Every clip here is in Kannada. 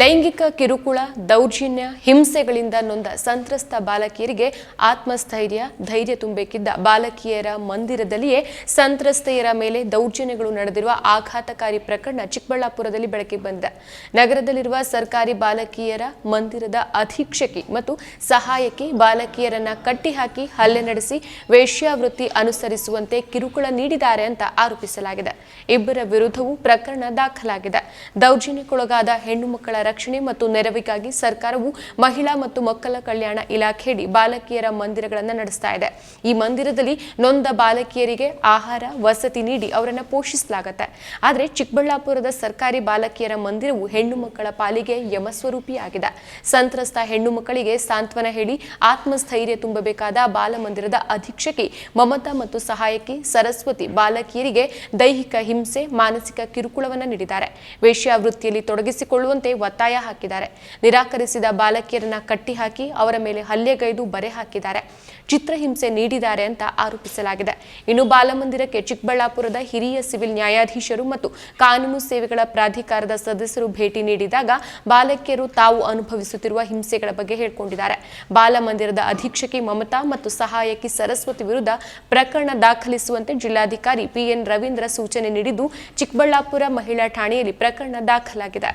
ಲೈಂಗಿಕ ಕಿರುಕುಳ, ದೌರ್ಜನ್ಯ, ಹಿಂಸೆಗಳಿಂದ ನೊಂದ ಸಂತ್ರಸ್ತ ಬಾಲಕಿಯರಿಗೆ ಆತ್ಮಸ್ಥೈರ್ಯ, ಧೈರ್ಯ ತುಂಬಬೇಕಿದ್ದ ಬಾಲಕಿಯರ ಮಂದಿರದಲ್ಲಿಯೇ ಸಂತ್ರಸ್ತೆಯರ ಮೇಲೆ ದೌರ್ಜನ್ಯಗಳು ನಡೆದಿರುವ ಆಘಾತಕಾರಿ ಪ್ರಕರಣ ಚಿಕ್ಕಬಳ್ಳಾಪುರದಲ್ಲಿ ಬೆಳಕಿಗೆ ಬಂದಿದೆ. ನಗರದಲ್ಲಿರುವ ಸರ್ಕಾರಿ ಬಾಲಕಿಯರ ಮಂದಿರದ ಅಧೀಕ್ಷಕಿ ಮತ್ತು ಸಹಾಯಕಿ ಬಾಲಕಿಯರನ್ನ ಕಟ್ಟಿಹಾಕಿ ಹಲ್ಲೆ ನಡೆಸಿ ವೇಶ್ಯಾವೃತ್ತಿ ಅನುಸರಿಸುವಂತೆ ಕಿರುಕುಳ ನೀಡಿದ್ದಾರೆ ಅಂತ ಆರೋಪಿಸಲಾಗಿದೆ. ಇಬ್ಬರ ವಿರುದ್ಧವೂ ಪ್ರಕರಣ ದಾಖಲಾಗಿದೆ. ದೌರ್ಜನ್ಯಕ್ಕೊಳಗಾದ ಹೆಣ್ಣು ಮಕ್ಕಳ ರಕ್ಷಣೆ ಮತ್ತು ನೆರವಿಗಾಗಿ ಸರ್ಕಾರವು ಮಹಿಳಾ ಮತ್ತು ಮಕ್ಕಳ ಕಲ್ಯಾಣ ಇಲಾಖೆಯಡಿ ಬಾಲಕಿಯರ ಮಂದಿರಗಳನ್ನು ನಡೆಸ್ತಾ ಇದೆ. ಈ ಮಂದಿರದಲ್ಲಿ ನೊಂದ ಬಾಲಕಿಯರಿಗೆ ಆಹಾರ, ವಸತಿ ನೀಡಿ ಅವರನ್ನು ಪೋಷಿಸಲಾಗುತ್ತೆ. ಆದರೆ ಚಿಕ್ಕಬಳ್ಳಾಪುರದ ಸರ್ಕಾರಿ ಬಾಲಕಿಯರ ಮಂದಿರವು ಹೆಣ್ಣು ಮಕ್ಕಳ ಪಾಲಿಗೆ ಯಮಸ್ವರೂಪಿಯಾಗಿದೆ. ಸಂತ್ರಸ್ತ ಹೆಣ್ಣು ಮಕ್ಕಳಿಗೆ ಸಾಂತ್ವನ ಹೇಳಿ ಆತ್ಮಸ್ಥೈರ್ಯ ತುಂಬಬೇಕಾದ ಬಾಲಮಂದಿರದ ಅಧೀಕ್ಷಕಿ ಮಮತಾ ಮತ್ತು ಸಹಾಯಕಿ ಸರಸ್ವತಿ ಬಾಲಕಿಯರಿಗೆ ದೈಹಿಕ ಹಿಂಸೆ, ಮಾನಸಿಕ ಕಿರುಕುಳವನ್ನು ನೀಡಿದ್ದಾರೆ. ವೇಶ್ಯಾವೃತ್ತಿಯಲ್ಲಿ ತೊಡಗಿಸಿಕೊಳ್ಳುವಂತೆ ಒತ್ತಾಯ ಹಾಕಿದ್ದಾರೆ. ನಿರಾಕರಿಸಿದ ಬಾಲಕಿಯರನ್ನ ಕಟ್ಟಿಹಾಕಿ ಅವರ ಮೇಲೆ ಹಲ್ಲೆಗೈದು ಬರೆ ಹಾಕಿದ್ದಾರೆ. ಚಿತ್ರಹಿಂಸೆ ನೀಡಿದ್ದಾರೆ ಅಂತ ಆರೋಪಿಸಲಾಗಿದೆ. ಇನ್ನು ಬಾಲಮಂದಿರಕ್ಕೆ ಚಿಕ್ಕಬಳ್ಳಾಪುರದ ಹಿರಿಯ ಸಿವಿಲ್ ನ್ಯಾಯಾಧೀಶರು ಮತ್ತು ಕಾನೂನು ಸೇವೆಗಳ ಪ್ರಾಧಿಕಾರದ ಸದಸ್ಯರು ಭೇಟಿ ನೀಡಿದಾಗ ಬಾಲಕಿಯರು ತಾವು ಅನುಭವಿಸುತ್ತಿರುವ ಹಿಂಸೆಗಳ ಬಗ್ಗೆ ಹೇಳಿಕೊಂಡಿದ್ದಾರೆ. ಬಾಲಮಂದಿರದ ಅಧೀಕ್ಷಕಿ ಮಮತಾ ಮತ್ತು ಸಹಾಯಕಿ ಸರಸ್ವತಿ ವಿರುದ್ಧ ಪ್ರಕರಣ ದಾಖಲಿಸುವಂತೆ ಜಿಲ್ಲಾಧಿಕಾರಿ ಪಿಎನ್ ರವೀಂದ್ರ ಸೂಚನೆ ನೀಡಿದ್ದು, ಚಿಕ್ಕಬಳ್ಳಾಪುರ ಮಹಿಳಾ ಠಾಣೆಯಲ್ಲಿ ಪ್ರಕರಣ ದಾಖಲಾಗಿದೆ.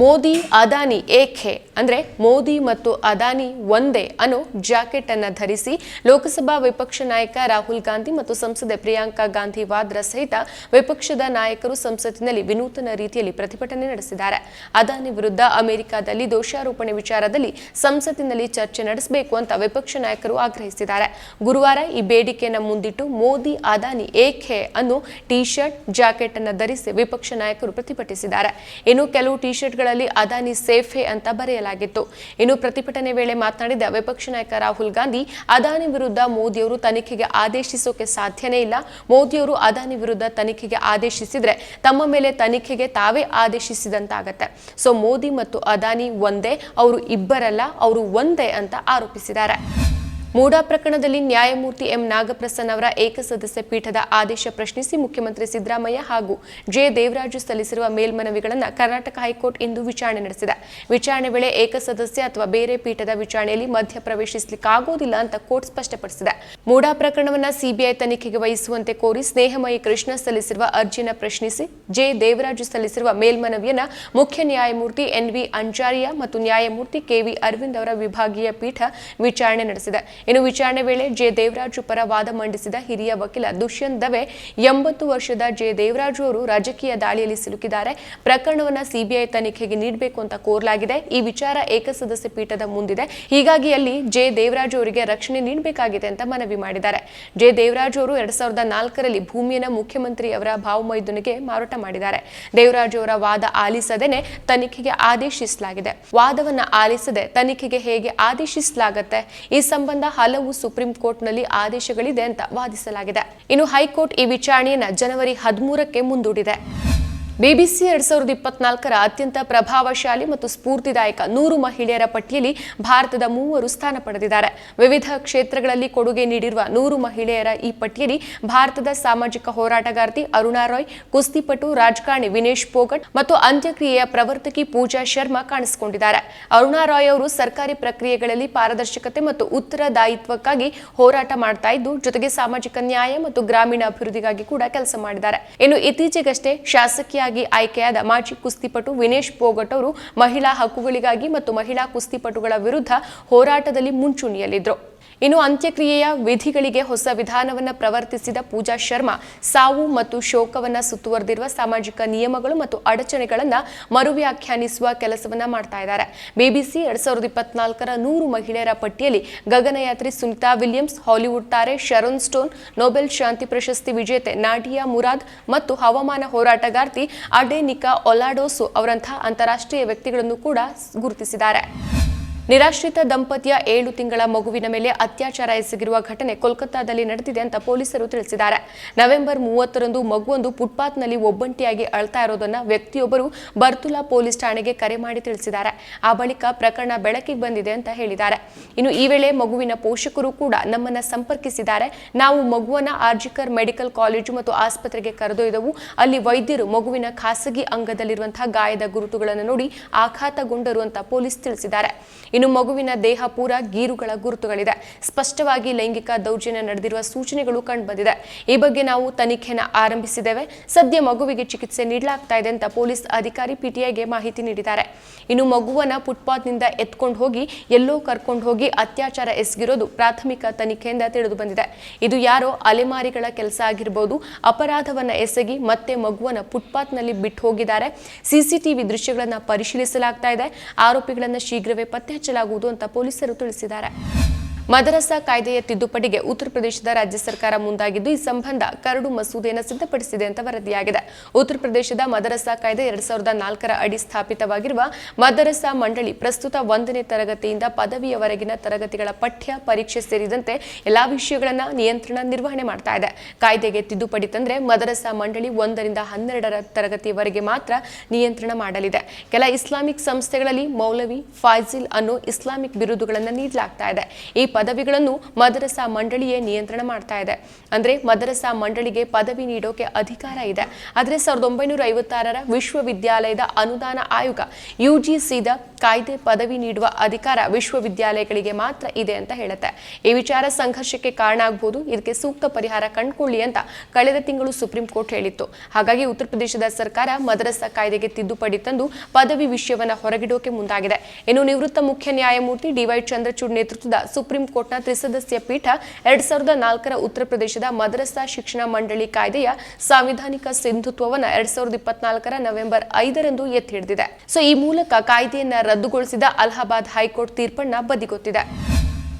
ಮೋದಿ, ಅದಾನಿ ಏಕೆ? ಅಂದ್ರೆ ಮೋದಿ ಮತ್ತು ಅದಾನಿ ಒಂದೇ ಅನ್ನೋ ಜಾಕೆಟ್ ಅನ್ನು ಧರಿಸಿ ಲೋಕಸಭಾ ವಿಪಕ್ಷ ನಾಯಕ ರಾಹುಲ್ ಗಾಂಧಿ ಮತ್ತು ಸಂಸದೆ ಪ್ರಿಯಾಂಕಾ ಗಾಂಧಿ ವಾದ್ರಾ ಸಹಿತ ವಿಪಕ್ಷದ ನಾಯಕರು ಸಂಸತ್ತಿನಲ್ಲಿ ವಿನೂತನ ರೀತಿಯಲ್ಲಿ ಪ್ರತಿಭಟನೆ ನಡೆಸಿದ್ದಾರೆ. ಅದಾನಿ ವಿರುದ್ಧ ಅಮೆರಿಕದಲ್ಲಿ ದೋಷಾರೋಪಣೆ ವಿಚಾರದಲ್ಲಿ ಸಂಸತ್ತಿನಲ್ಲಿ ಚರ್ಚೆ ನಡೆಸಬೇಕು ಅಂತ ವಿಪಕ್ಷ ನಾಯಕರು ಆಗ್ರಹಿಸಿದ್ದಾರೆ. ಗುರುವಾರ ಈ ಬೇಡಿಕೆಯನ್ನು ಮುಂದಿಟ್ಟು ಮೋದಿ, ಅದಾನಿ ಏಕೆ ಅನ್ನೋ ಟಿ ಶರ್ಟ್ ಜಾಕೆಟ್ ಅನ್ನು ಧರಿಸಿ ವಿಪಕ್ಷ ನಾಯಕರು ಪ್ರತಿಭಟಿಸಿದ್ದಾರೆ. ಇನ್ನು ಕೆಲವು ಟಿ ಶರ್ಟ್ಗಳಲ್ಲಿ ಅದಾನಿ ಸೇಫೆ ಅಂತ ಬರೆಯಲಾಗಿತ್ತು. ಇನ್ನು ಪ್ರತಿಭಟನೆ ವೇಳೆ ಮಾತನಾಡಿದ ವಿಪಕ್ಷ ನಾಯಕ ರಾಹುಲ್ ಗಾಂಧಿ, ಅದಾನಿ ವಿರುದ್ಧ ಮೋದಿಯವರು ತನಿಖೆಗೆ ಆದೇಶಿಸೋಕೆ ಸಾಧ್ಯನೇ ಇಲ್ಲ. ಮೋದಿಯವರು ಅದಾನಿ ವಿರುದ್ಧ ತನಿಖೆಗೆ ಆದೇಶಿಸಿದ್ರೆ ತಮ್ಮ ಮೇಲೆ ತನಿಖೆಗೆ ತಾವೇ ಆದೇಶಿಸಿದಂತಾಗತ್ತೆ. ಸೊ ಮೋದಿ ಮತ್ತು ಅದಾನಿ ಒಂದೇ, ಅವರು ಇಬ್ಬರಲ್ಲ, ಅವರು ಒಂದೇ ಅಂತ ಆರೋಪಿಸಿದ್ದಾರೆ. ಮೂಡಾ ಪ್ರಕರಣದಲ್ಲಿ ನ್ಯಾಯಮೂರ್ತಿ ಎಂ ನಾಗಪ್ರಸನ್ನ ಅವರ ಏಕಸದಸ್ಯ ಪೀಠದ ಆದೇಶ ಪ್ರಶ್ನಿಸಿ ಮುಖ್ಯಮಂತ್ರಿ ಸಿದ್ದರಾಮಯ್ಯ ಹಾಗೂ ಜೆ ದೇವರಾಜು ಸಲ್ಲಿಸಿರುವ ಮೇಲ್ಮನವಿಗಳನ್ನು ಕರ್ನಾಟಕ ಹೈಕೋರ್ಟ್ ಇಂದು ವಿಚಾರಣೆ ನಡೆಸಿದೆ. ವಿಚಾರಣೆ ವೇಳೆ ಏಕಸದಸ್ಯ ಅಥವಾ ಬೇರೆ ಪೀಠದ ವಿಚಾರಣೆಯಲ್ಲಿ ಮಧ್ಯ ಪ್ರವೇಶಿಸಲಿಕ್ಕಾಗೋದಿಲ್ಲ ಅಂತ ಕೋರ್ಟ್ ಸ್ಪಷ್ಟಪಡಿಸಿದೆ. ಮೂಡಾ ಪ್ರಕರಣವನ್ನು ಸಿಬಿಐ ತನಿಖೆಗೆ ವಹಿಸುವಂತೆ ಕೋರಿ ಸ್ನೇಹಮಯಿ ಕೃಷ್ಣ ಸಲ್ಲಿಸಿರುವ ಅರ್ಜಿಯನ್ನು ಪ್ರಶ್ನಿಸಿ ಜೆ ದೇವರಾಜು ಸಲ್ಲಿಸಿರುವ ಮೇಲ್ಮನವಿಯನ್ನ ಮುಖ್ಯ ನ್ಯಾಯಮೂರ್ತಿ ಎನ್ ವಿ ಅಂಜಾರಿಯಾ ಮತ್ತು ನ್ಯಾಯಮೂರ್ತಿ ಕೆವಿ ಅರವಿಂದ್ ಅವರ ವಿಭಾಗೀಯ ಪೀಠ ವಿಚಾರಣೆ ನಡೆಸಿದೆ. ಇನ್ನು ವಿಚಾರಣೆ ವೇಳೆ ಜೆ ದೇವರಾಜು ಪರ ವಾದ ಮಂಡಿಸಿದ ಹಿರಿಯ ವಕೀಲ ದುಷ್ಯಂತ್ ದವೆ ಎಂಬತ್ತು ವರ್ಷದ ಜೆ ದೇವರಾಜು ಅವರು ರಾಜಕೀಯ ದಾಳಿಯಲ್ಲಿ ಸಿಲುಕಿದ್ದಾರೆ. ಪ್ರಕರಣವನ್ನ ಸಿಬಿಐ ತನಿಖೆಗೆ ನೀಡಬೇಕು ಅಂತ ಕೋರಲಾಗಿದೆ. ಈ ವಿಚಾರ ಏಕಸದಸ್ಯ ಪೀಠದ ಮುಂದಿದೆ. ಹೀಗಾಗಿ ಅಲ್ಲಿ ಜೆ ದೇವರಾಜು ಅವರಿಗೆ ರಕ್ಷಣೆ ನೀಡಬೇಕಾಗಿದೆ ಅಂತ ಮನವಿ ಮಾಡಿದ್ದಾರೆ. ಜೆ ದೇವರಾಜು ಅವರು ಎರಡ್ ಸಾವಿರದ ನಾಲ್ಕರಲ್ಲಿ ಭೂಮಿಯನ್ನು ಮುಖ್ಯಮಂತ್ರಿ ಅವರ ಭಾವಮೈದುನಿಗೆ ಮಾರಾಟ ಮಾಡಿದ್ದಾರೆ. ದೇವರಾಜು ಅವರ ವಾದ ಆಲಿಸದೇನೆ ತನಿಖೆಗೆ ಆದೇಶಿಸಲಾಗಿದೆ. ವಾದವನ್ನ ಆಲಿಸದೆ ತನಿಖೆಗೆ ಹೇಗೆ ಆದೇಶಿಸಲಾಗುತ್ತೆ? ಈ ಸಂಬಂಧ ಹಲವು ಸುಪ್ರೀಂ ಕೋರ್ಟ್ನಲ್ಲಿ ಆದೇಶಗಳಿದೆ ಅಂತ ವಾದಿಸಲಾಗಿದೆ. ಇನ್ನು ಹೈಕೋರ್ಟ್ ಈ ವಿಚಾರಣೆಯನ್ನು ಜನವರಿ ಹದಿಮೂರಕ್ಕೆ ಮುಂದೂಡಿದೆ. ಬಿಬಿಸಿ ಎರಡ್ ಸಾವಿರದ ಇಪ್ಪತ್ನಾಲ್ಕರ ಅತ್ಯಂತ ಪ್ರಭಾವಶಾಲಿ ಮತ್ತು ಸ್ಫೂರ್ತಿದಾಯಕ ನೂರು ಮಹಿಳೆಯರ ಪಟ್ಟಿಯಲ್ಲಿ ಭಾರತದ ಮೂವರು ಸ್ಥಾನ ಪಡೆದಿದ್ದಾರೆ. ವಿವಿಧ ಕ್ಷೇತ್ರಗಳಲ್ಲಿ ಕೊಡುಗೆ ನೀಡಿರುವ ನೂರು ಮಹಿಳೆಯರ ಈ ಪಟ್ಟಿಯಲ್ಲಿ ಭಾರತದ ಸಾಮಾಜಿಕ ಹೋರಾಟಗಾರ್ತಿ ಅರುಣಾ ರಾಯ್, ಕುಸ್ತಿಪಟು ರಾಜಕಾರಣಿ ವಿನೇಶ್ ಪೋಗಟ್ ಮತ್ತು ಅಂತ್ಯಕ್ರಿಯೆಯ ಪ್ರವರ್ತಕಿ ಪೂಜಾ ಶರ್ಮಾ ಕಾಣಿಸಿಕೊಂಡಿದ್ದಾರೆ. ಅರುಣಾ ರಾಯ್ ಅವರು ಸರ್ಕಾರಿ ಪ್ರಕ್ರಿಯೆಗಳಲ್ಲಿ ಪಾರದರ್ಶಕತೆ ಮತ್ತು ಉತ್ತರದಾಯಿತ್ವಕ್ಕಾಗಿ ಹೋರಾಟ ಮಾಡ್ತಾ ಇದ್ದು, ಜೊತೆಗೆ ಸಾಮಾಜಿಕ ನ್ಯಾಯ ಮತ್ತು ಗ್ರಾಮೀಣ ಅಭಿವೃದ್ಧಿಗಾಗಿ ಕೂಡ ಕೆಲಸ ಮಾಡಿದ್ದಾರೆ. ಇನ್ನು ಇತ್ತೀಚೆಗಷ್ಟೇ ಶಾಸಕೀಯ ಆಯ್ಕೆಯಾದ ಮಾಜಿ ಕುಸ್ತಿಪಟು ವಿನೇಶ್ ಪೋಗಟ್ ಅವರು ಮಹಿಳಾ ಹಕ್ಕುಗಳಿಗಾಗಿ ಮತ್ತು ಮಹಿಳಾ ಕುಸ್ತಿಪಟುಗಳ ವಿರುದ್ಧ ಹೋರಾಟದಲ್ಲಿ ಮುಂಚೂಣಿಯಲ್ಲಿದ್ದರು ಇನ್ನು ಅಂತ್ಯಕ್ರಿಯೆಯ ವಿಧಿಗಳಿಗೆ ಹೊಸ ವಿಧಾನವನ್ನು ಪ್ರವರ್ತಿಸಿದ ಪೂಜಾ ಶರ್ಮಾ, ಸಾವು ಮತ್ತು ಶೋಕವನ್ನು ಸುತ್ತುವರೆದಿರುವ ಸಾಮಾಜಿಕ ನಿಯಮಗಳು ಮತ್ತು ಅಡಚಣೆಗಳನ್ನು ಮರುವ್ಯಾಖ್ಯಾನಿಸುವ ಕೆಲಸವನ್ನ ಮಾಡ್ತಾ ಇದ್ದಾರೆ. ಬಿಬಿಸಿ ಎರಡ್ ಸಾವಿರದ ಇಪ್ಪತ್ನಾಲ್ಕರ ನೂರು ಮಹಿಳೆಯರ ಪಟ್ಟಿಯಲ್ಲಿ ಗಗನಯಾತ್ರಿ ಸುನಿತಾ ವಿಲಿಯಮ್ಸ್, ಹಾಲಿವುಡ್ ತಾರೆ ಶರೋನ್ ಸ್ಟೋನ್, ನೊಬೆಲ್ ಶಾಂತಿ ಪ್ರಶಸ್ತಿ ವಿಜೇತೆ ನಾಡಿಯಾ ಮುರಾದ್ ಮತ್ತು ಹವಾಮಾನ ಹೋರಾಟಗಾರ್ತಿ ಅಡೆನಿಕಾ ಒಲಾಡೋಸು ಅವರಂತಹ ಅಂತಾರಾಷ್ಟ್ರೀಯ ವ್ಯಕ್ತಿಗಳನ್ನು ಕೂಡ ಗುರುತಿಸಿದ್ದಾರೆ. ನಿರಾಶ್ರಿತ ದಂಪತಿಯ ಏಳು ತಿಂಗಳ ಮಗುವಿನ ಮೇಲೆ ಅತ್ಯಾಚಾರ ಎಸಗಿರುವ ಘಟನೆ ಕೋಲ್ಕತ್ತಾದಲ್ಲಿ ನಡೆದಿದೆ ಅಂತ ಪೊಲೀಸರು ತಿಳಿಸಿದ್ದಾರೆ. ನವೆಂಬರ್ ಮೂವತ್ತರಂದು ಮಗುವೊಂದು ಫುಟ್ಪಾತ್ನಲ್ಲಿ ಒಬ್ಬಂಟಿಯಾಗಿ ಅಳ್ತಾ ಇರೋದನ್ನ ವ್ಯಕ್ತಿಯೊಬ್ಬರು ಬರ್ತುಲಾ ಪೊಲೀಸ್ ಠಾಣೆಗೆ ಕರೆ ಮಾಡಿ ತಿಳಿಸಿದ್ದಾರೆ. ಆ ಬಳಿಕ ಪ್ರಕರಣ ಬೆಳಕಿಗೆ ಬಂದಿದೆ ಅಂತ ಹೇಳಿದ್ದಾರೆ. ಇನ್ನು ಈ ವೇಳೆ ಮಗುವಿನ ಪೋಷಕರು ಕೂಡ ನಮ್ಮನ್ನ ಸಂಪರ್ಕಿಸಿದ್ದಾರೆ. ನಾವು ಮಗುವನ್ನ ಆರ್ಜಿಕರ್ ಮೆಡಿಕಲ್ ಕಾಲೇಜು ಮತ್ತು ಆಸ್ಪತ್ರೆಗೆ ಕರೆದೊಯ್ದವು. ಅಲ್ಲಿ ವೈದ್ಯರು ಮಗುವಿನ ಖಾಸಗಿ ಅಂಗದಲ್ಲಿರುವಂತಹ ಗಾಯದ ಗುರುತುಗಳನ್ನು ನೋಡಿ ಆಘಾತಗೊಂಡರು ಅಂತ ಪೊಲೀಸ್ ತಿಳಿಸಿದ್ದಾರೆ. ಇನ್ನು ಮಗುವಿನ ದೇಹ ಪೂರ ಗೀರುಗಳ ಗುರುತುಗಳಿದೆ. ಸ್ಪಷ್ಟವಾಗಿ ಲೈಂಗಿಕ ದೌರ್ಜನ್ಯ ನಡೆದಿರುವ ಸೂಚನೆಗಳು ಕಂಡುಬಂದಿದೆ. ಈ ಬಗ್ಗೆ ನಾವು ತನಿಖೆನ ಆರಂಭಿಸಿದ್ದೇವೆ. ಸದ್ಯ ಮಗುವಿಗೆ ಚಿಕಿತ್ಸೆ ನೀಡಲಾಗ್ತಾ ಇದೆ ಅಂತ ಪೊಲೀಸ್ ಅಧಿಕಾರಿ ಪಿಟಿಐಗೆ ಮಾಹಿತಿ ನೀಡಿದ್ದಾರೆ. ಇನ್ನು ಮಗುವನ್ನ ಫುಟ್ಪಾತ್ನಿಂದ ಎತ್ಕೊಂಡು ಹೋಗಿ, ಎಲ್ಲೋ ಕರ್ಕೊಂಡು ಹೋಗಿ ಅತ್ಯಾಚಾರ ಎಸಗಿರೋದು ಪ್ರಾಥಮಿಕ ತನಿಖೆಯಿಂದ ತಿಳಿದು ಬಂದಿದೆ. ಇದು ಯಾರೋ ಅಲೆಮಾರಿಗಳ ಕೆಲಸ ಆಗಿರಬಹುದು ಅಪರಾಧವನ್ನ ಎಸಗಿ ಮತ್ತೆ ಮಗುವನ್ನ ಫುಟ್ಪಾತ್ನಲ್ಲಿ ಬಿಟ್ಟು ಹೋಗಿದ್ದಾರೆ. ಸಿಸಿಟಿವಿ ದೃಶ್ಯಗಳನ್ನು ಪರಿಶೀಲಿಸಲಾಗ್ತಾ ಇದೆ. ಆರೋಪಿಗಳನ್ನ ಶೀಘ್ರವೇ ಪತ್ತೆ ಹಚ್ಚಲಾಗುವುದು ಅಂತ ಪೊಲೀಸರು ತಿಳಿಸಿದ್ದಾರೆ. ಮದರಸಾ ಕಾಯ್ದೆಯ ತಿದ್ದುಪಡಿಗೆ ಉತ್ತರ ಪ್ರದೇಶದ ರಾಜ್ಯ ಸರ್ಕಾರ ಮುಂದಾಗಿದ್ದು, ಈ ಸಂಬಂಧ ಕರಡು ಮಸೂದೆಯನ್ನು ಸಿದ್ಧಪಡಿಸಿದೆ ಅಂತ ವರದಿಯಾಗಿದೆ. ಉತ್ತರ ಪ್ರದೇಶದ ಮದರಸಾ ಕಾಯ್ದೆ ಎರಡ್ ಸಾವಿರದ ನಾಲ್ಕರ ಅಡಿ ಸ್ಥಾಪಿತವಾಗಿರುವ ಮದರಸಾ ಮಂಡಳಿ ಪ್ರಸ್ತುತ ಒಂದನೇ ತರಗತಿಯಿಂದ ಪದವಿಯವರೆಗಿನ ತರಗತಿಗಳ ಪಠ್ಯ ಪರೀಕ್ಷೆ ಸೇರಿದಂತೆ ಎಲ್ಲಾ ವಿಷಯಗಳನ್ನ ನಿಯಂತ್ರಣ ನಿರ್ವಹಣೆ ಮಾಡ್ತಾ ಇದೆ. ಕಾಯ್ದೆಗೆ ತಿದ್ದುಪಡಿ ತಂದ್ರೆ ಮದರಸಾ ಮಂಡಳಿ ಒಂದರಿಂದ ಹನ್ನೆರಡರ ತರಗತಿವರೆಗೆ ಮಾತ್ರ ನಿಯಂತ್ರಣ ಮಾಡಲಿದೆ. ಕೆಲ ಇಸ್ಲಾಮಿಕ್ ಸಂಸ್ಥೆಗಳಲ್ಲಿ ಮೌಲವಿ, ಫಾಜಿಲ್ ಅನ್ನೋ ಇಸ್ಲಾಮಿಕ್ ಬಿರುದುಗಳನ್ನು ನೀಡಲಾಗ್ತಾ ಇದೆ. ಈ ಪದವಿಗಳನ್ನು ಮದರಸಾ ಮಂಡಳಿಯೇ ನಿಯಂತ್ರಣ ಮಾಡ್ತಾ ಇದೆ. ಅಂದ್ರೆ ಮದರಸಾ ಮಂಡಳಿಗೆ ಪದವಿ ನೀಡೋಕೆ ಅಧಿಕಾರ ಇದೆ. ಆದರೆ ಸಾವಿರದ ಒಂಬೈನೂರ ಐವತ್ತಾರರ ವಿಶ್ವವಿದ್ಯಾಲಯದ ಅನುದಾನ ಆಯೋಗ, ಯುಜಿಸಿದ ಕಾಯ್ದೆ ಪದವಿ ನೀಡುವ ಅಧಿಕಾರ ವಿಶ್ವವಿದ್ಯಾಲಯಗಳಿಗೆ ಮಾತ್ರ ಇದೆ ಅಂತ ಹೇಳುತ್ತೆ. ಈ ವಿಚಾರ ಸಂಘರ್ಷಕ್ಕೆ ಕಾರಣ ಆಗಬಹುದು ಇದಕ್ಕೆ ಸೂಕ್ತ ಪರಿಹಾರ ಕಂಡುಕೊಳ್ಳಿ ಅಂತ ಕಳೆದ ತಿಂಗಳು ಸುಪ್ರೀಂ ಕೋರ್ಟ್ ಹೇಳಿತ್ತು. ಹಾಗಾಗಿ ಉತ್ತರ ಪ್ರದೇಶದ ಸರ್ಕಾರ ಮದರಸಾ ಕಾಯ್ದೆಗೆ ತಿದ್ದುಪಡಿ ತಂದು ಪದವಿ ವಿಷಯವನ್ನ ಹೊರಗಿಡೋಕೆ ಮುಂದಾಗಿದೆ. ಇನ್ನು ನಿವೃತ್ತ ಮುಖ್ಯ ನ್ಯಾಯಮೂರ್ತಿ ಡಿವೈ ಚಂದ್ರಚೂಡ್ ನೇತೃತ್ವದ ಸುಪ್ರೀಂ ಕೋರ್ಟ್ನ ತ್ರಿಸದಸ್ಯ ಪೀಠ ಎರಡ್ ಸಾವಿರದ ನಾಲ್ಕರ ಉತ್ತರ ಪ್ರದೇಶದ ಮದರಸಾ ಶಿಕ್ಷಣ ಮಂಡಳಿ ಕಾಯ್ದೆಯ ಸಾಂವಿಧಾನಿಕ ಸಿಂಧುತ್ವವನ್ನು ಎರಡ್ ಸಾವಿರದ ಇಪ್ಪತ್ನಾಲ್ಕರ ನವೆಂಬರ್ ಐದರಂದು ಎತ್ತಿ ಹಿಡಿದಿದೆ. ಸೊ, ಈ ಮೂಲಕ ಕಾಯ್ದೆಯನ್ನ ರದ್ದುಗೊಳಿಸಿದ ಅಲಹಾಬಾದ್ ಹೈಕೋರ್ಟ್ ತೀರ್ಪನ್ನ ಬದಿಗೊತ್ತಿದೆ.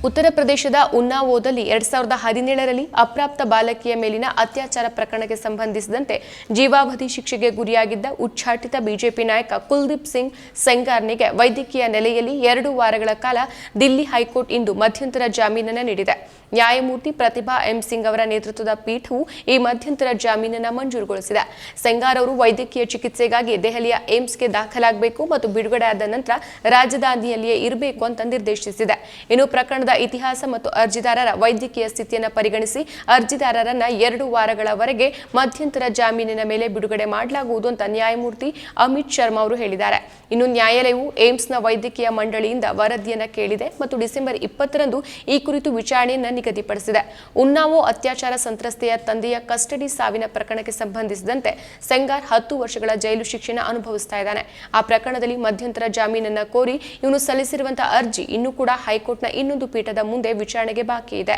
ಉತ್ತರ ಪ್ರದೇಶದ ಉನ್ನಾವೋದಲ್ಲಿ ಎರಡ್ ಸಾವಿರದ ಹದಿನೇಳರಲ್ಲಿ ಅಪ್ರಾಪ್ತ ಬಾಲಕಿಯ ಮೇಲಿನ ಅತ್ಯಾಚಾರ ಪ್ರಕರಣಕ್ಕೆ ಸಂಬಂಧಿಸಿದಂತೆ ಜೀವಾವಧಿ ಶಿಕ್ಷೆಗೆ ಗುರಿಯಾಗಿದ್ದ ಉಚ್ಚಾಟಿತ ಬಿಜೆಪಿ ನಾಯಕ ಕುಲ್ದೀಪ್ ಸಿಂಗ್ ಸೆಂಗಾರ್ನಿಗೆ ವೈದ್ಯಕೀಯ ನೆಲೆಯಲ್ಲಿ ಎರಡು ವಾರಗಳ ಕಾಲ ದಿಲ್ಲಿ ಹೈಕೋರ್ಟ್ ಇಂದು ಮಧ್ಯಂತರ ಜಾಮೀನನ್ನು ನೀಡಿದೆ. ನ್ಯಾಯಮೂರ್ತಿ ಪ್ರತಿಭಾ ಎಂ ಸಿಂಗ್ ಅವರ ನೇತೃತ್ವದ ಪೀಠವು ಈ ಮಧ್ಯಂತರ ಜಾಮೀನನ್ನು ಮಂಜೂರುಗೊಳಿಸಿದೆ. ಸೆಂಗಾರ್ ಅವರು ವೈದ್ಯಕೀಯ ಚಿಕಿತ್ಸೆಗಾಗಿ ದೆಹಲಿಯ ಏಮ್ಸ್ಗೆ ದಾಖಲಾಗಬೇಕು ಮತ್ತು ಬಿಡುಗಡೆ ಆದ ನಂತರ ರಾಜಧಾನಿಯಲ್ಲಿಯೇ ಇರಬೇಕು ಅಂತ ನಿರ್ದೇಶಿಸಿದೆ. ಇನ್ನು ಪ್ರಕರಣದ ಇತಿಹಾಸ ಮತ್ತು ಅರ್ಜಿದಾರರ ವೈದ್ಯಕೀಯ ಸ್ಥಿತಿಯನ್ನು ಪರಿಗಣಿಸಿ ಅರ್ಜಿದಾರರನ್ನ ಎರಡು ವಾರಗಳವರೆಗೆ ಮಧ್ಯಂತರ ಜಾಮೀನಿನ ಮೇಲೆ ಬಿಡುಗಡೆ ಮಾಡಲಾಗುವುದು ಅಂತ ನ್ಯಾಯಮೂರ್ತಿ ಅಮಿತ್ ಶರ್ಮಾ ಅವರು ಹೇಳಿದ್ದಾರೆ. ಇನ್ನು ನ್ಯಾಯಾಲಯವು ಏಮ್ಸ್ನ ವೈದ್ಯಕೀಯ ಮಂಡಳಿಯಿಂದ ವರದಿಯನ್ನು ಕೇಳಿದೆ ಮತ್ತು ಡಿಸೆಂಬರ್ ಇಪ್ಪತ್ತರಂದು ಈ ಕುರಿತು ವಿಚಾರಣೆಯನ್ನು ನಿಗದಿಪಡಿಸಿದೆ. ಉನ್ನಾವೋ ಅತ್ಯಾಚಾರ ಸಂತ್ರಸ್ತೆಯ ತಂದೆಯ ಕಸ್ಟಡಿ ಸಾವಿನ ಪ್ರಕರಣಕ್ಕೆ ಸಂಬಂಧಿಸಿದಂತೆ ಸೆಂಗಾರ್ ಹತ್ತು ವರ್ಷಗಳ ಜೈಲು ಶಿಕ್ಷಣ ಅನುಭವಿಸ್ತಾ ಇದ್ದಾನೆ. ಆ ಪ್ರಕರಣದಲ್ಲಿ ಮಧ್ಯಂತರ ಜಾಮೀನನ್ನ ಕೋರಿ ಇವನು ಸಲ್ಲಿಸಿರುವಂತಹ ಅರ್ಜಿ ಇನ್ನೂ ಕೂಡ ಹೈಕೋರ್ಟ್ನ ಇನ್ನೊಂದು ಪೀಠದ ಮುಂದೆ ವಿಚಾರಣೆಗೆ ಬಾಕಿ ಇದೆ.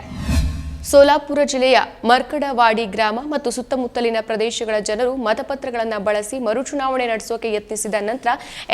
ಸೋಲಾಪುರ ಜಿಲ್ಲೆಯ ಮರ್ಕಡವಾಡಿ ಗ್ರಾಮ ಮತ್ತು ಸುತ್ತಮುತ್ತಲಿನ ಪ್ರದೇಶಗಳ ಜನರು ಮತಪತ್ರಗಳನ್ನು ಬಳಸಿ ಮರುಚುನಾವಣೆ ನಡೆಸೋಕೆ ಯತ್ನಿಸಿದ ನಂತರ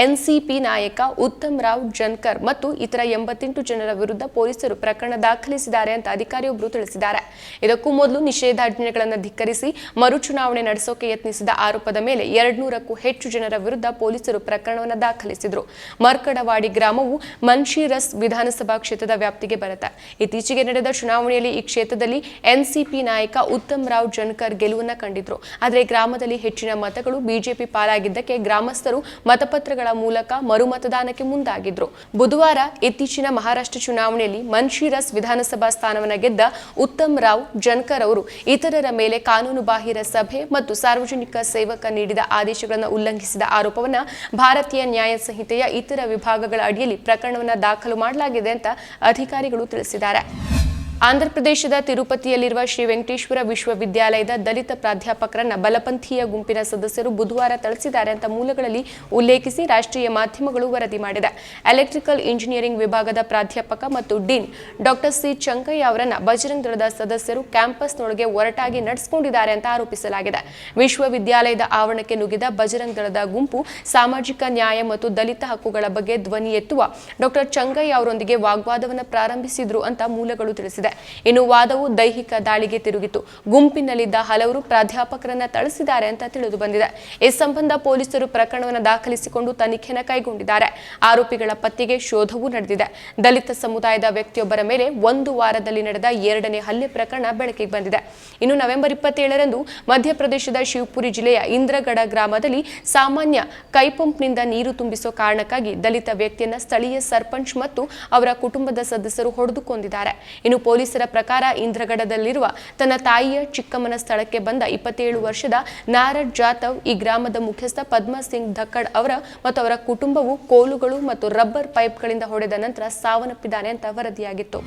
ಎನ್ಸಿಪಿ ನಾಯಕ ಉತ್ತಮ್ ರಾವ್ ಜನ್ಕರ್ ಮತ್ತು ಇತರ ಎಂಬತ್ತೆಂಟು ಜನರ ವಿರುದ್ಧ ಪೊಲೀಸರು ಪ್ರಕರಣ ದಾಖಲಿಸಿದ್ದಾರೆ ಅಂತ ಅಧಿಕಾರಿಯೊಬ್ಬರು ತಿಳಿಸಿದ್ದಾರೆ. ಇದಕ್ಕೂ ಮೊದಲು ನಿಷೇಧಾಜ್ಞೆಗಳನ್ನು ಧಿಕ್ಕರಿಸಿ ಮರುಚುನಾವಣೆ ನಡೆಸೋಕೆ ಯತ್ನಿಸಿದ ಆರೋಪದ ಮೇಲೆ ಎರಡ್ನೂರಕ್ಕೂ ಹೆಚ್ಚು ಜನರ ವಿರುದ್ಧ ಪೊಲೀಸರು ಪ್ರಕರಣವನ್ನು ದಾಖಲಿಸಿದರು. ಮರ್ಕಡವಾಡಿ ಗ್ರಾಮವು ಮನ್ಶಿರಸ್ ವಿಧಾನಸಭಾ ಕ್ಷೇತ್ರದ ವ್ಯಾಪ್ತಿಗೆ ಬರುತ್ತೆ. ಇತ್ತೀಚೆಗೆ ನಡೆದ ಚುನಾವಣೆಯಲ್ಲಿ ಈ ಕ್ಷೇತ್ರದಲ್ಲಿ ಎನ್ಸಿಪಿ ನಾಯಕ ಉತ್ತಮ್ ರಾವ್ ಜನ್ಕರ್ ಗೆಲುವನ್ನು ಕಂಡಿದ್ರು. ಆದರೆ ಗ್ರಾಮದಲ್ಲಿ ಹೆಚ್ಚಿನ ಮತಗಳು ಬಿಜೆಪಿ ಪಾಲಾಗಿದ್ದಕ್ಕೆ ಗ್ರಾಮಸ್ಥರು ಮತಪತ್ರಗಳ ಮೂಲಕ ಮರುಮತದಾನಕ್ಕೆ ಮುಂದಾಗಿದ್ರು. ಬುಧವಾರ ಇತ್ತೀಚಿನ ಮಹಾರಾಷ್ಟ್ರ ಚುನಾವಣೆಯಲ್ಲಿ ಮನ್ಶಿರಸ್ ವಿಧಾನಸಭಾ ಸ್ಥಾನವನ್ನು ಗೆದ್ದ ಉತ್ತಮ್ ರಾವ್ ಜನ್ಕರ್ ಅವರು ಇತರರ ಮೇಲೆ ಕಾನೂನು ಬಾಹಿರ ಸಭೆ ಮತ್ತು ಸಾರ್ವಜನಿಕ ಸೇವಕ ನೀಡಿದ ಆದೇಶಗಳನ್ನು ಉಲ್ಲಂಘಿಸಿದ ಆರೋಪವನ್ನ ಭಾರತೀಯ ನ್ಯಾಯ ಸಂಹಿತೆಯ ಇತರ ವಿಭಾಗಗಳ ಅಡಿಯಲ್ಲಿ ಪ್ರಕರಣವನ್ನು ದಾಖಲು ಮಾಡಲಾಗಿದೆ ಅಂತ ಅಧಿಕಾರಿಗಳು ತಿಳಿಸಿದ್ದಾರೆ. ಆಂಧ್ರಪ್ರದೇಶದ ತಿರುಪತಿಯಲ್ಲಿರುವ ಶ್ರೀ ವೆಂಕಟೇಶ್ವರ ವಿಶ್ವವಿದ್ಯಾಲಯದ ದಲಿತ ಪ್ರಾಧ್ಯಾಪಕರನ್ನ ಬಲಪಂಥೀಯ ಗುಂಪಿನ ಸದಸ್ಯರು ಬುಧವಾರ ಥಳಿಸಿದ್ದಾರೆ ಅಂತ ಮೂಲಗಳಲ್ಲಿ ಉಲ್ಲೇಖಿಸಿ ರಾಷ್ಟ್ರೀಯ ಮಾಧ್ಯಮಗಳು ವರದಿ ಮಾಡಿದೆ. ಎಲೆಕ್ಟ್ರಿಕಲ್ ಇಂಜಿನಿಯರಿಂಗ್ ವಿಭಾಗದ ಪ್ರಾಧ್ಯಾಪಕ ಮತ್ತು ಡೀನ್ ಡಾಕ್ಟರ್ ಸಿ ಚಂಕಯ್ಯ ಅವರನ್ನ ಬಜರಂಗ್ ದಳದ ಸದಸ್ಯರು ಕ್ಯಾಂಪಸ್ನೊಳಗೆ ಒರಟಾಗಿ ನಡೆಸಿಕೊಂಡಿದ್ದಾರೆ ಅಂತ ಆರೋಪಿಸಲಾಗಿದೆ. ವಿಶ್ವವಿದ್ಯಾಲಯದ ಆವರಣಕ್ಕೆ ನುಗ್ಗಿದ ಬಜರಂಗ್ ದಳದ ಗುಂಪು ಸಾಮಾಜಿಕ ನ್ಯಾಯ ಮತ್ತು ದಲಿತ ಹಕ್ಕುಗಳ ಬಗ್ಗೆ ಧ್ವನಿ ಎತ್ತುವ ಡಾಕ್ಟರ್ ಚಂಗಯ್ಯ ಅವರೊಂದಿಗೆ ವಾಗ್ವಾದವನ್ನು ಪ್ರಾರಂಭಿಸಿದ್ರು ಅಂತ ಮೂಲಗಳು ತಿಳಿಸಿದೆ. ಇನ್ನು ವಾದವು ದೈಹಿಕ ದಾಳಿಗೆ ತಿರುಗಿತು. ಗುಂಪಿನಲ್ಲಿದ್ದ ಹಲವರು ಪ್ರಾಧ್ಯಾಪಕರನ್ನ ತಳಿಸಿದ್ದಾರೆ ಅಂತ ತಿಳಿದು ಬಂದಿದೆ. ಈ ಸಂಬಂಧ ಪೊಲೀಸರು ಪ್ರಕರಣವನ್ನು ದಾಖಲಿಸಿಕೊಂಡು ತನಿಖೆನ ಕೈಗೊಂಡಿದ್ದಾರೆ. ಆರೋಪಿಗಳ ಪತ್ತೆಗೆ ಶೋಧವೂ ನಡೆದಿದೆ. ದಲಿತ ಸಮುದಾಯದ ವ್ಯಕ್ತಿಯೊಬ್ಬರ ಮೇಲೆ ಒಂದು ವಾರದಲ್ಲಿ ನಡೆದ ಎರಡನೇ ಹಲ್ಲೆ ಪ್ರಕರಣ ಬೆಳಕಿಗೆ ಬಂದಿದೆ. ಇನ್ನು ನವೆಂಬರ್ ಇಪ್ಪತ್ತೇಳರಂದು ಮಧ್ಯಪ್ರದೇಶದ ಶಿವಪುರಿ ಜಿಲ್ಲೆಯ ಇಂದ್ರಗಡ ಗ್ರಾಮದಲ್ಲಿ ಸಾಮಾನ್ಯ ಕೈಪಂಪ್ನಿಂದ ನೀರು ತುಂಬಿಸೋ ಕಾರಣಕ್ಕಾಗಿ ದಲಿತ ವ್ಯಕ್ತಿಯನ್ನ ಸ್ಥಳೀಯ ಸರ್ಪಂಚ್ ಮತ್ತು ಅವರ ಕುಟುಂಬದ ಸದಸ್ಯರು ಹೊಡೆದುಕೊಂಡಿದ್ದಾರೆ. ಇನ್ನು ಇನ್ನು ಪೊಲೀಸರ ಪ್ರಕಾರ ಇಂದ್ರಗಡದಲ್ಲಿರುವ ತನ್ನ ತಾಯಿಯ ಚಿಕ್ಕಮ್ಮನ ಸ್ಥಳಕ್ಕೆ ಬಂದ ಇಪ್ಪತ್ತೇಳು ವರ್ಷದ ನಾರಡ್ ಜಾಧವ್ ಈ ಗ್ರಾಮದ ಮುಖ್ಯಸ್ಥ ಪದ್ಮ ಸಿಂಗ್ ಧಕ್ಕಡ್ ಅವರ ಮತ್ತು ಅವರ ಕುಟುಂಬವು ಕೋಲುಗಳು ಮತ್ತು ರಬ್ಬರ್ ಪೈಪ್ಗಳಿಂದ ಹೊಡೆದ ನಂತರ ಸಾವನ್ನಪ್ಪಿದ್ದಾನೆ ಅಂತ ವರದಿಯಾಗಿತ್ತು.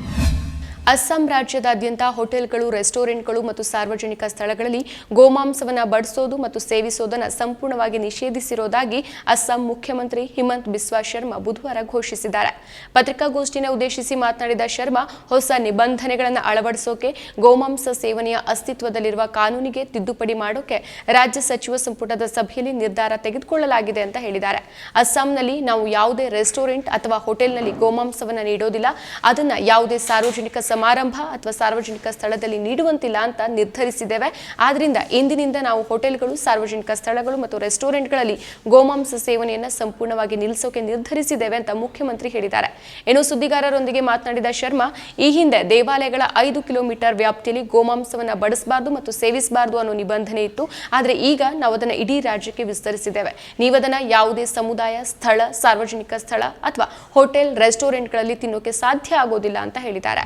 ಅಸ್ಸಾಂ ರಾಜ್ಯದಾದ್ಯಂತ ಹೋಟೆಲ್ಗಳು, ರೆಸ್ಟೋರೆಂಟ್ಗಳು ಮತ್ತು ಸಾರ್ವಜನಿಕ ಸ್ಥಳಗಳಲ್ಲಿ ಗೋಮಾಂಸವನ್ನು ಬಡಿಸೋದು ಮತ್ತು ಸೇವಿಸೋದನ್ನು ಸಂಪೂರ್ಣವಾಗಿ ನಿಷೇಧಿಸಿರೋದಾಗಿ ಅಸ್ಸಾಂ ಮುಖ್ಯಮಂತ್ರಿ ಹಿಮಂತ್ ಬಿಸ್ವಾ ಶರ್ಮಾ ಬುಧವಾರ ಘೋಷಿಸಿದ್ದಾರೆ. ಪತ್ರಿಕಾಗೋಷ್ಠಿಯನ್ನು ಉದ್ದೇಶಿಸಿ ಮಾತನಾಡಿದ ಶರ್ಮಾ, ಹೊಸ ನಿಬಂಧನೆಗಳನ್ನು ಅಳವಡಿಸೋಕೆ ಗೋಮಾಂಸ ಸೇವನೆಯ ಅಸ್ತಿತ್ವದಲ್ಲಿರುವ ಕಾನೂನಿಗೆ ತಿದ್ದುಪಡಿ ಮಾಡೋಕೆ ರಾಜ್ಯ ಸಚಿವ ಸಂಪುಟದ ಸಭೆಯಲ್ಲಿ ನಿರ್ಧಾರ ತೆಗೆದುಕೊಳ್ಳಲಾಗಿದೆ ಅಂತ ಹೇಳಿದ್ದಾರೆ. ಅಸ್ಸಾಂನಲ್ಲಿ ನಾವು ಯಾವುದೇ ರೆಸ್ಟೋರೆಂಟ್ ಅಥವಾ ಹೋಟೆಲ್ನಲ್ಲಿ ಗೋಮಾಂಸವನ್ನು ನೀಡೋದಿಲ್ಲ. ಅದನ್ನ ಯಾವುದೇ ಸಾರ್ವಜನಿಕ ಸಮಾರಂಭ ಅಥವಾ ಸಾರ್ವಜನಿಕ ಸ್ಥಳದಲ್ಲಿ ನೀಡುವಂತಿಲ್ಲ ಅಂತ ನಿರ್ಧರಿಸಿದ್ದೇವೆ. ಆದ್ರಿಂದ ಇಂದಿನಿಂದ ನಾವು ಹೋಟೆಲ್ಗಳು, ಸಾರ್ವಜನಿಕ ಸ್ಥಳಗಳು ಮತ್ತು ರೆಸ್ಟೋರೆಂಟ್ಗಳಲ್ಲಿ ಗೋಮಾಂಸ ಸೇವನೆಯನ್ನು ಸಂಪೂರ್ಣವಾಗಿ ನಿಲ್ಲಿಸೋಕೆ ನಿರ್ಧರಿಸಿದ್ದೇವೆ ಅಂತ ಮುಖ್ಯಮಂತ್ರಿ ಹೇಳಿದ್ದಾರೆ. ಇನ್ನು ಸುದ್ದಿಗಾರರೊಂದಿಗೆ ಮಾತನಾಡಿದ ಶರ್ಮಾ, ಈ ಹಿಂದೆ ದೇವಾಲಯಗಳ ಐದು ಕಿಲೋಮೀಟರ್ ವ್ಯಾಪ್ತಿಯಲ್ಲಿ ಗೋಮಾಂಸವನ್ನು ಬಡಿಸಬಾರ್ದು ಮತ್ತು ಸೇವಿಸಬಾರ್ದು ಅನ್ನೋ ನಿಬಂಧನೆ ಇತ್ತು. ಆದರೆ ಈಗ ನಾವು ಅದನ್ನು ಇಡೀ ರಾಜ್ಯಕ್ಕೆ ವಿಸ್ತರಿಸಿದ್ದೇವೆ. ನೀವು ಅದನ್ನು ಯಾವುದೇ ಸಮುದಾಯ, ಸ್ಥಳ, ಸಾರ್ವಜನಿಕ ಸ್ಥಳ ಅಥವಾ ಹೋಟೆಲ್, ರೆಸ್ಟೋರೆಂಟ್ಗಳಲ್ಲಿ ತಿನ್ನೋಕೆ ಸಾಧ್ಯ ಆಗೋದಿಲ್ಲ ಅಂತ ಹೇಳಿದ್ದಾರೆ.